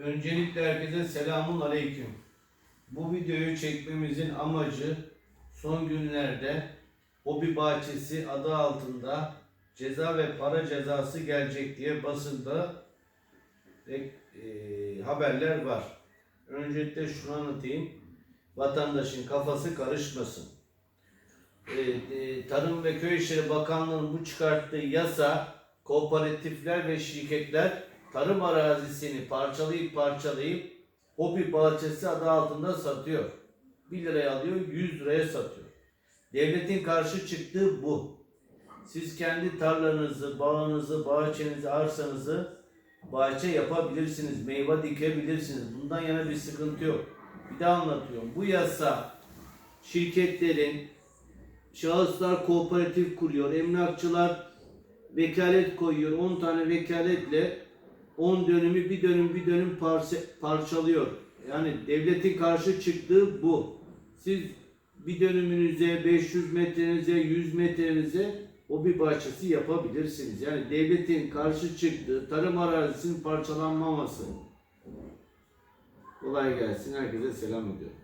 Öncelikle herkese selamun aleyküm. Bu videoyu çekmemizin amacı son günlerde hobi bahçesi adı altında ceza ve para cezası gelecek diye basında e, e, haberler var. Öncelikle şunu anlatayım. Vatandaşın kafası karışmasın. E, e, Tarım ve Köy İşleri Bakanlığı'nın bu çıkarttığı yasa kooperatifler ve şirketler tarım arazisini parçalayıp parçalayıp hobi bahçesi adı altında satıyor. 1 liraya alıyor, 100 liraya satıyor. Devletin karşı çıktığı bu. Siz kendi tarlanızı, bağınızı, bahçenizi, arsanızı bahçe yapabilirsiniz, meyve dikebilirsiniz. Bundan yana bir sıkıntı yok. Bir daha anlatıyorum. Bu yasa şirketlerin, şahıslar kooperatif kuruyor, emlakçılar vekalet koyuyor. 10 tane vekaletle 10 dönümü bir dönüm bir dönüm parça, parçalıyor. Yani devletin karşı çıktığı bu. Siz bir dönümünüze, 500 metrenize, 100 metrenize o bir bahçesi yapabilirsiniz. Yani devletin karşı çıktığı tarım arazisinin parçalanmaması. Kolay gelsin. Herkese selam ediyorum.